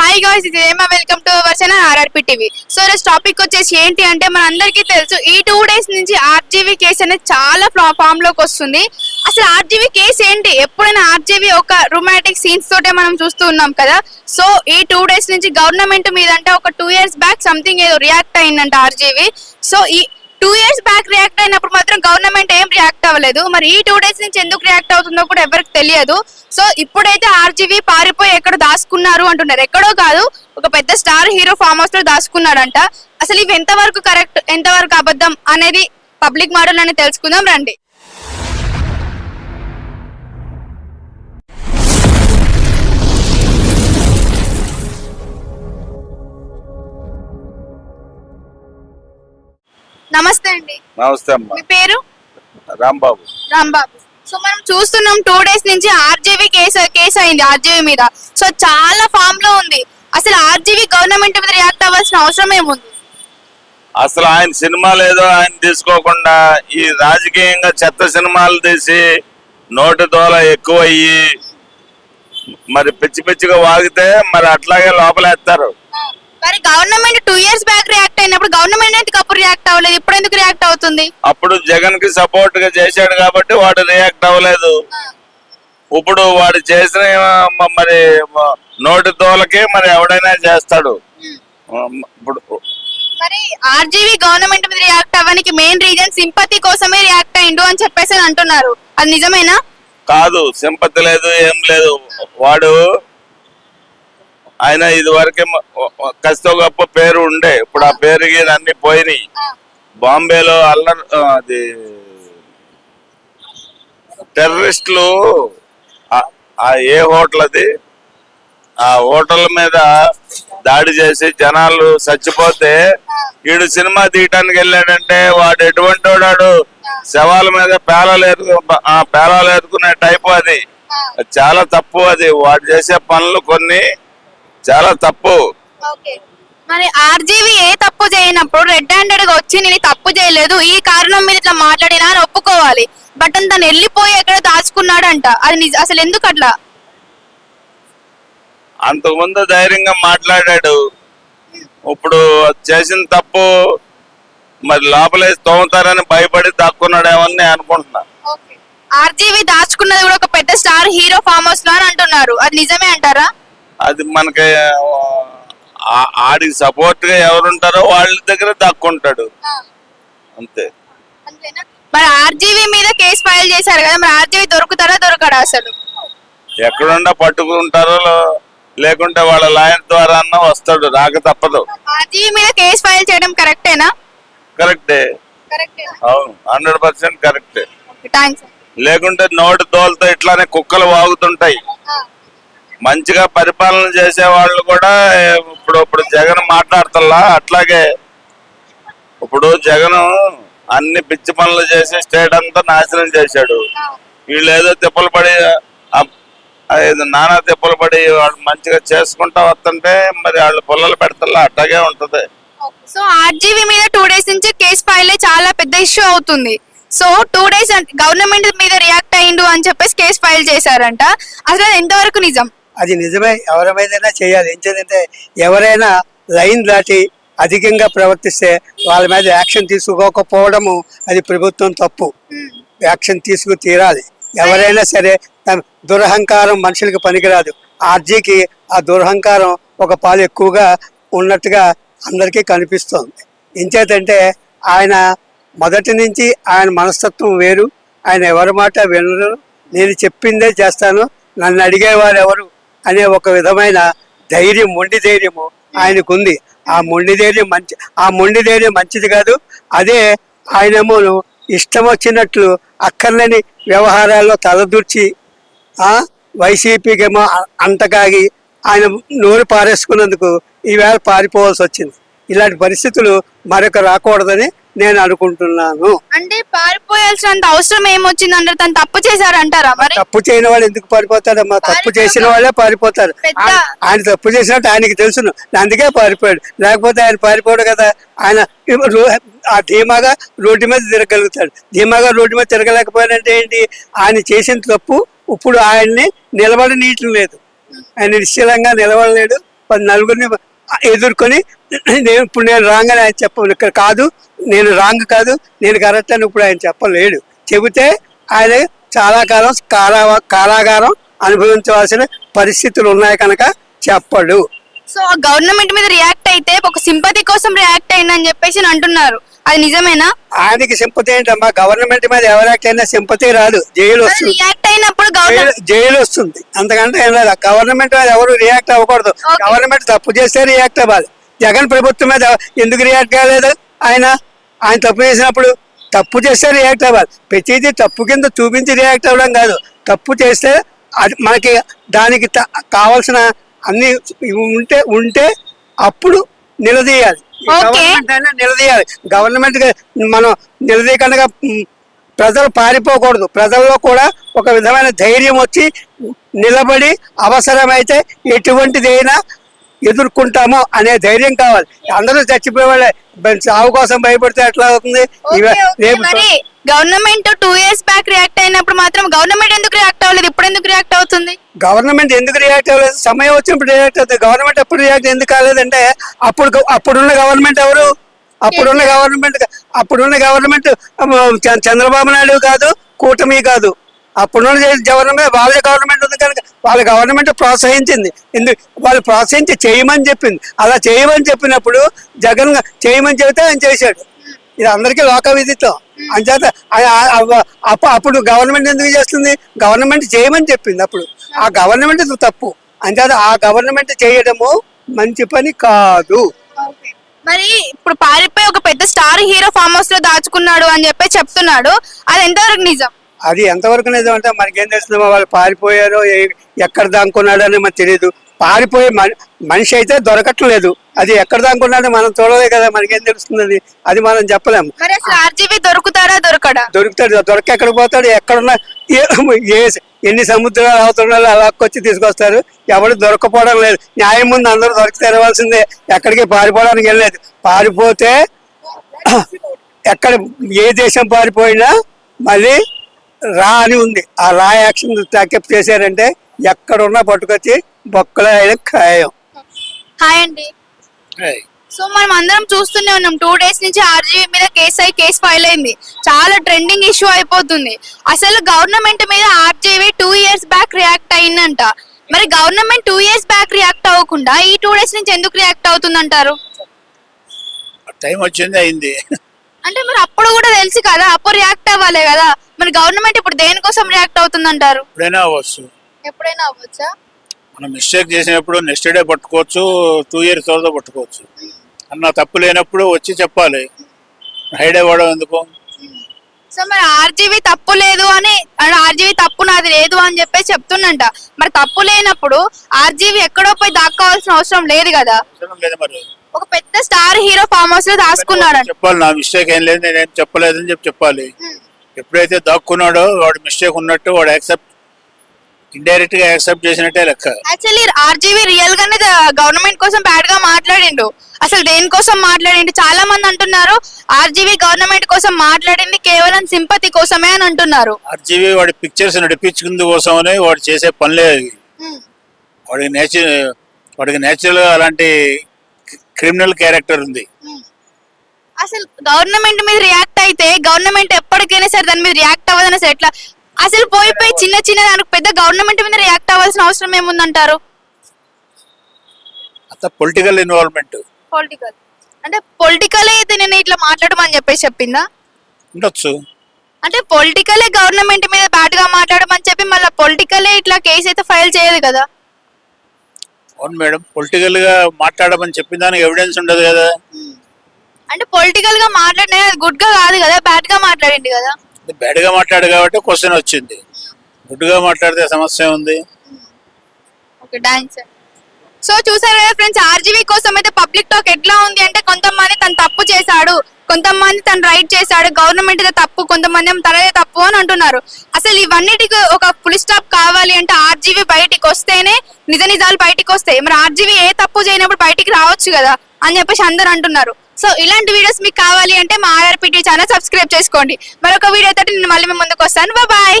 Hi guys ఇది ఏమా welcome to our channel RRP TV so ఈరోజు టాపిక్ వచ్చేసి ఏంటి అంటే మన అందరికీ తెలుసు ఈ టూ డేస్ నుంచి ఆర్జీవీ కేసు అనేది చాలా ఫామ్లోకి వస్తుంది. అసలు ఆర్జీవీ కేసు ఏంటి? ఎప్పుడైనా ఆర్జీవీ ఒక రొమాంటిక్ సీన్స్ తోటే మనం చూస్తూ ఉన్నాం కదా. సో ఈ టూ డేస్ నుంచి గవర్నమెంట్ మీద అంటే ఒక టూ ఇయర్స్ బ్యాక్ సంథింగ్ ఏదో రియాక్ట్ అయిందంట ఆర్జీవీ సో ఈ టూ ఇయర్స్ బ్యాక్ రియాక్ట్ అయినప్పుడు మాత్రం గవర్నమెంట్ ఏం రియాక్ట్ అవ్వలేదు. మరి ఈ టూ డేస్ నుంచి ఎందుకు రియాక్ట్ అవుతుందో కూడా ఎవరికి తెలియదు. సో ఇప్పుడైతే ఆర్జీవీ పారిపోయి ఎక్కడ దాచుకున్నారు అంటున్నారు. ఎక్కడో కాదు ఒక పెద్ద స్టార్ హీరో ఫామ్ హౌస్లో దాచుకున్నాడంట. అసలు ఇవి ఎంతవరకు కరెక్ట్ ఎంతవరకు అబద్ధం అనేది పబ్లిక్ మోడల్ అని తెలుసుకుందాం రండి. నమస్తే అండి. నమస్తే అమ్మా. మీ పేరు? రాంబాబు. రాంబాబు. సో మనం చూస్తున్నాం టూ డేస్ నుంచి ఆర్జీవీ కేసు కేసు అయింది ఆర్జీవీ మీద. సో చాలా ఫామ్లో ఉంది. అసలు ఆర్జీవీ గవర్నమెంట్ మీద రియాక్ట్ అవ్వాల్సిన అవసరం ఏముంది? అసలు ఆయన సినిమాలు ఏదో ఆయన తీసుకోకుండా ఈ రాజకీయంగా చెత్త సినిమాలు తీసి నోటి దోల ఎక్కువ అయ్యి మరి పిచ్చి పిచ్చిగా వాగితే మరి అట్లాగే లోపలేస్తారు మరి government two years back react అయినప్పుడు గవర్నమెంట్ ఎందుకు రియాక్ట్ అవ్వలేదు. ఇప్పుడు ఎందుకు రియాక్ట్ అవుతుంది? అప్పుడు జగన్కి సపోర్ట్గా చేశాడు కాబట్టి వాడు రియాక్ట్ అవ్వలేదు. ఇప్పుడు వాడు చేసిన మరి నోటి దోలకే మరి ఎవడైనా చేస్తాడు. ఇప్పుడు మరి ఆర్జీవీ గవర్నమెంట్ మీద రియాక్ట్ అవ్వడానికి మెయిన్ రీజన్ సింపతి కోసమే రియాక్ట్ అయిండు అని చెప్పేసి అంటున్నారు. అది నిజమేనా? కాదు సింపతి లేదు ఏం లేదు. వాడు ఆయన ఇది వరకే కస్తో గొప్ప పేరు ఉండే. ఇప్పుడు ఆ పేరుకి అన్ని పోయినాయి. బాంబేలో అల్లర్ అది టెర్రరిస్టులు ఆ- ఏ హోటల్ అది ఆ హోటల్ మీద దాడి చేసి జనాలు చచ్చిపోతే వీడు సినిమా తీయటానికి వెళ్ళాడంటే వాడు ఎటువంటి వాడాడు? శవాల మీద పేలాలు ఎదుగు ఆ పేలాలు ఎదుకునే టైపు అది. చాలా తప్పు అది. వాడు చేసే పనులు కొన్ని చాలా తప్పు. మరి ఆర్జీవీ ఏ తప్పు చేయనప్పుడు రెడ్ హ్యాండెడ్గా వచ్చి నేను తప్పు చేయలేదు ఈ కారణం మీద ఇట్లా మాట్లాడినా అని ఒప్పుకోవాలి. బట్ తను వెళ్ళిపోయి ఎక్కడ దాచుకున్నాడంట. అది అసలు ఎందుకు అట్లా? అంతకుముందు ధైర్యంగా మాట్లాడాడు. ఇప్పుడు చేసిన తప్పు మరి లోపలేసి తోముతారని భయపడి దాక్కున్నాడేమని నేను అనుకుంటున్నా. ఆర్జీవీ దాచుకున్నది కూడా ఒక పెద్ద స్టార్ హీరో ఫామ్ హౌస్లో అని అంటున్నారు. అది నిజమే అంటారా? అది మనకి ఆడికి సపోర్ట్గా ఎవరుంటారో వాళ్ళ దగ్గర దక్కుంటాడు. అంతే. మరి ఆర్జీవీ మీద కేసు ఫైల్ చేశారు కదా మరి ఆర్జీవీ దొరుకుతారా దొరకడా అసలు? ఎక్కడుండా పట్టుకుంటారో లేకుంటే వాళ్ళ లాయర్ ద్వారా అన్న వస్తాడు రాక తప్పదు. ఆర్జీవీ మీద కేసు ఫైల్ చేయడం కరెక్టేనా? కరెక్టే. అవును హండ్రెడ్ పర్సెంట్ కరెక్టే. లేకుంటే నోటి దోలతో ఇట్లానే కుక్కలు వాగుతుంటాయి. మంచిగా పరిపాలన చేసే వాళ్ళు కూడా ఇప్పుడు ఇప్పుడు జగన్ మాట్లాడతల్లా? అట్లాగే ఇప్పుడు జగన్ అన్ని పిచ్చి పనులు చేసి స్టేట్ అంతా నాశనం చేశాడు. వీళ్ళు ఏదో తిప్పలు పడి నానా తిప్పలు పడి వాళ్ళు మంచిగా చేసుకుంటా వస్తుంటే మరి వాళ్ళు పుల్లలు పెడతల్లా? అట్లాగే ఉంటది. సో ఆర్జీవీ మీద టూ డేస్ నుంచి కేసు ఫైల్ చాలా పెద్ద ఇష్యూ అవుతుంది. సో టూ డేస్ గవర్నమెంట్ మీద రియాక్ట్ అయిండు అని చెప్పేసి కేసు ఫైల్ చేశారంట. అసలు ఎంతవరకు నిజం? అది నిజమే ఎవరి మీదైనా చేయాలి. ఏంటంటే ఎవరైనా లైన్ దాటి అధికంగా ప్రవర్తిస్తే వాళ్ళ మీద యాక్షన్ తీసుకోకపోవడము అది ప్రభుత్వం తప్పు. యాక్షన్ తీసుకు తీరాలి. ఎవరైనా సరే దురహంకారం మనుషులకు పనికిరాదు. ఆర్జీకి ఆ దురహంకారం ఒక పాలు ఎక్కువగా ఉన్నట్టుగా అందరికీ కనిపిస్తోంది. ఇంచేతంటే ఆయన మొదటి నుంచి ఆయన మనస్తత్వం వేరు. ఆయన ఎవరి మాట వినరు. నేను చెప్పిందే చేస్తాను. నన్ను అడిగేవారు ఎవరు? అనే ఒక విధమైన ధైర్యం మొండి ధైర్యము ఆయనకుంది. ఆ మొండి ధైర్యం మంచి ఆ మొండి ధైర్యం మంచిది కాదు. అదే ఆయనేమో ఇష్టం వచ్చినట్లు అక్కర్లేని వ్యవహారాల్లో తలదూర్చి వైసీపీకేమో అంతకాగి ఆయన నోరు పారేసుకున్నందుకు ఈవేళ పారిపోవాల్సి వచ్చింది ఇలాంటి పరిస్థితులు మరొక రాకూడదని నేను అనుకుంటున్నాను. అంటే పారిపోయాల్సినంత అవసరం ఏమొచ్చింది అంటే తను తప్పు చేశారంటారా మరి? తప్పు చేయని వాళ్ళు ఎందుకు పారిపోతాడమ్మా తప్పు చేసిన వాళ్ళే పారిపోతారు. పెద్ద- ఆయన- తప్పు చేసినట్టు ఆయనకి తెలుసును అందుకే పారిపోయాడు. లేకపోతే ఆయన పారిపోడు కదా. ఆయన ఆ ధీమాగా రోడ్డు మీద తిరగలుగుతాడు ధీమాగా రోడ్డు మీద తిరగలేకపోయాడంటే ఏంటి? ఆయన చేసిన తప్పు ఇప్పుడు ఆయన్ని నిలబడనీయటం లేదు. ఆయన నిశ్చలంగా నిలబడలేడు. నలుగురిని ఎదుర్కొని నేను ఇప్పుడు నేను రాంగ్ అని ఆయన చెప్పను ఇక్కడ కాదు నేను రాంగ్ కాదు నేను కరెక్ట్ అని ఇప్పుడు ఆయన చెప్పలేడు. చెబితే ఆయన చాలా కాలం కారా కారాగారం అనుభవించవలసిన పరిస్థితులు ఉన్నాయి కనుక చెప్పడు. సో గవర్నమెంట్ మీద రియాక్ట్ అయితే ఒక సింపతి కోసం రియాక్ట్ అయిందని చెప్పేసి అంటున్నారు. అది నిజమేనా? ఆయనకి సింపతి ఏంటమ్మా? గవర్నమెంట్ మీద ఎవరికైనా సింపతి రాదు. జైలు వస్తుంది. రియాక్ట్ అయినప్పుడు గవర్నమెంట్ జైలు- జైలు వస్తుంది. అంతకంటే ఏం లేదు. గవర్నమెంట్ మీద ఎవరు రియాక్ట్ అవ్వకూడదు. Okay. గవర్నమెంట్ తప్పు చేస్తే రియాక్ట్ అవ్వాలి. జగన్ ప్రభుత్వం మీద ఎందుకు రియాక్ట్ కాలేదు? ఆయన ఆయన తప్పు చేసినప్పుడు తప్పు చేస్తే రియాక్ట్ అవ్వాలి. ప్రతిదీ తప్పు కింద చూపించి రియాక్ట్ అవ్వడం కాదు. తప్పు చేస్తే అది మనకి దానికి త- కావాల్సిన అన్ని ఉంటే ఉంటే అప్పుడు నిలదీయాలి. గవర్నమెంట్ అయినా నిలదీయాలి. గవర్నమెంట్ మనం నిలదీయకుండా ప్రజలు పారిపోకూడదు. ప్రజల్లో కూడా ఒక విధమైన ధైర్యం వచ్చి నిలబడి అవసరమైతే ఎటువంటిదైనా ఎదుర్కొంటాము అనే ధైర్యం కావాలి. అందరూ చచ్చిపోయేవాళ్ళే. బ- చావు కోసం భయపడితే ఎట్లా అవుతుంది. రేపు government two years back react అయినప్పుడు మాత్రం గవర్నమెంట్ ఎందుకు రియాక్ట్ అవ్వలేదు? ఇప్పుడు ఎందుకు రియాక్ట్ అవుతుంది? గవర్నమెంట్ ఎందుకు రియాక్ట్ అవ్వలేదు? సమయం వచ్చినప్పుడు రియాక్ట్ అవుతుంది. గవర్నమెంట్ ఎప్పుడు రియాక్ట్ ఎందుకు కాలేదంటే అప్పుడు అప్పుడున్న గవర్నమెంట్ ఎవరు? అప్పుడున్న గవర్నమెంట్ అప్పుడున్న గవర్నమెంట్ చంద్రబాబు నాయుడు కాదు కూటమి కాదు. అప్పుడున్న గవర్నమెంట్ వాళ్ళ గవర్నమెంట్ ఉంది కనుక వాళ్ళ గవర్నమెంట్ ప్రోత్సహించింది. ఎందుకు వాళ్ళు ప్రోత్సహించి చేయమని చెప్పింది. అలా చేయమని చెప్పినప్పుడు జగన్ చేయమని చెబితే ఆయన చేశాడు. ఇది అందరికీ లోక విదితం. అంచేత అప్పుడు గవర్నమెంట్ ఎందుకు చేస్తుంది? గవర్నమెంట్ చేయమని చెప్పింది అప్పుడు. ఆ గవర్నమెంట్ తప్పు. అంచేత ఆ గవర్నమెంట్ చేయడము మంచి పని కాదు. మరి ఇప్పుడు పారిపోయి ఒక పెద్ద స్టార్ హీరో ఫామ్ హౌస్లో దాచుకున్నాడు అని చెప్పి చెప్తున్నాడు. అది ఎంతవరకు నిజం? అది ఎంతవరకు నిజం అంటే మనకేం తెలుస్తుందో వాళ్ళు పారిపోయారో ఎక్కడ దాక్కున్నాడో అని మనకు తెలియదు పారిపోయే మన- మనిషి అయితే దొరకట్లేదు. అది ఎక్కడ దాక్కున్నాడో మనం చూడలే కదా మనకేం తెలుస్తుంది అది అది మనం చెప్పలేము ఆర్జీవీ దొరుకుతారా దొరకడా? దొరుకుతాడు దొరక ఎక్కడ పోతాడు ఎక్కడున్నా ఏ ఎన్ని సముద్రాలు అవుతున్నారో అలాక్కొచ్చి తీసుకొస్తారు. ఎవరు దొరకపోవడం లేదు. న్యాయం ముందు అందరూ దొరికి తెరవాల్సిందే. ఎక్కడికి పారిపోవడానికి వెళ్ళలేదు. పారిపోతే ఎక్కడ ఏ దేశం పారిపోయినా మళ్ళీ రా అని ఉంది. ఆ రా యాక్షన్ టాకప్ చేశారంటే ఎక్కడున్నా పట్టుకొచ్చి బొక్కలో ఖాయం. హాయ్. అండి సో మనం అందరం చూస్తూనే ఉన్నాం. టూ డేస్ నుంచి ఆర్జీవీ మీద కేసు అయి కేసు ఫైల్ అయింది. చాలా ట్రెండింగ్ ఇష్యూ అయిపోతుంది. అసలు గవర్నమెంట్ మీద RGV two years back react అయిందంట. మరి government two years back react అవ్వకుండా ఈ టూ డేస్ నుంచి ఎందుకు రియాక్ట్ అవుతుందంటారు? టైం వచ్చింది అయింది. అంటే మరి అప్పుడు కూడా తెలుసు కదా అప్పుడు రియాక్ట్ అవ్వాలి కదా. మరి గవర్నమెంట్ ఇప్పుడు దేనికోసం రియాక్ట్ అవుతుందంటారు? ఎప్పుడైనా అవ్వచ్చు. ఎప్పుడైనా అవ్వచ్చా? మనం మిస్టేక్ చేసినప్పుడు నెక్స్ట్ డే పట్టుకోవచ్చు టూ ఇయర్స్ తర్వాత పట్టుకోవచ్చు. అన్న తప్పు లేనప్పుడు వచ్చి చెప్పాలి. హైడ్ అవ్వడం ఎందుకు? సో మరి ఆర్జీవీ తప్పు లేదు అని ఆర్జీవీ తప్పు నాది లేదు అని చెప్పేసి చెప్తున్నంట మరి తప్పు లేనప్పుడు ఆర్జీవీ ఎక్కడో పోయి దాక్కోవాల్సిన అవసరం లేదు కదా. లేదు మరి. ఒక పెద్ద స్టార్ హీరో ఫామ్ హౌస్లో దాచుకున్నాడంట. చెప్పాలి నా మిస్టేక్ ఏం లేదు నేనేం చెప్పలేదని చెప్పి చెప్పాలి. ఎప్పుడైతే దాక్కున్నాడో వాడు మిస్టేక్ ఉన్నట్టు వాడు యాక్సెప్ట్ ఇండైరెక్ట్గా యాక్సెప్ట్ చేసినట్టే లెక్క. యాక్చువల్లీ ఆర్జీవీ రియల్ గానే గవర్నమెంట్ కోసం బ్యాడ్గా మాట్లాడిండు. అసలు దేనికోసం మాట్లాడిండు? చాలా మంది అంటున్నారు ఆర్జీవీ గవర్నమెంట్ కోసం మాట్లాడింది కేవలం సింపతి కోసమే అని అంటున్నారు. ఆర్జీవీ వాడి పిక్చర్స్ నడిపించుకుంది కోసమని వాడు చేసే పనులే అవి. వాడికి నేచర్ వాడికి నేచురల్గా అలాంటి క్రిమినల్ క్యారెక్టర్ ఉంది. అసలు గవర్నమెంట్ మీద రియాక్ట్ అయితే గవర్నమెంట్ ఎప్పటికైనా సరే దాని మీద రియాక్ట్ అవ్వదని అసలు ఎట్లా? అసలు పోయి పోయి చిన్న చిన్న దానికి పెద్ద గవర్నమెంట్ మీద రియాక్ట్ అవ్వాల్సిన అవసరం ఏముందంటారు? అంత పొలిటికల్ ఇన్వాల్వ్మెంట్ పొలిటికల్ అంటే పొలిటికలే నేను ఇట్లా మాట్లాడమని చెప్పేసి చెప్పిందా? ఉండొచ్చు. అంటే పొలిటికలే గవర్నమెంట్ మీద బ్యాడ్గా మాట్లాడమని చెప్పి మళ్ళీ పొలిటికలే ఇట్లా కేసు అయితే ఫైల్ చేయదు కదా? అవును మేడం పొలిటికల్గా మాట్లాడమని చెప్పిన దానికి ఎవిడెన్స్ ఉండదు కదా. అంటే పొలిటికల్గా మాట్లాడిన గుడ్గా కాదు కదా బ్యాడ్గా మాట్లాడింది కదా? బ్యాడ్గా మాట్లాడు కాబట్టి క్వశ్చన్ వచ్చింది. గుడ్ మాట్లాడితే సమస్య ఉంది ఓకే డాన్స్ సో చూసారు కదా ఫ్రెండ్స్ ఆర్జీవీ కోసం అయితే పబ్లిక్ టాక్ ఎట్లా ఉంది అంటే కొంతమంది తను తప్పు చేశాడు కొంతమంది తను రైట్ చేశాడు గవర్నమెంట్ తప్పు కొంతమంది తనదే తప్పు అని అంటున్నారు. అసలు ఇవన్నిటికి ఒక ఫుల్ స్టాప్ కావాలి అంటే ఆర్జీవీ బయటికి వస్తేనే నిజ నిజాలు బయటికి వస్తాయి. మరి ఆర్జీవీ ఏ తప్పు చేయనప్పుడు బయటికి రావచ్చు కదా అని చెప్పేసి అందరు అంటున్నారు. సో ఇలాంటి వీడియోస్ మీకు కావాలి అంటే మా ఆర్ఆర్పిటి ఛానల్ సబ్స్క్రైబ్ చేసుకోండి. మరొక వీడియో తోటి నేను మళ్ళీ మీ ముందుకు వస్తాను. బాయ్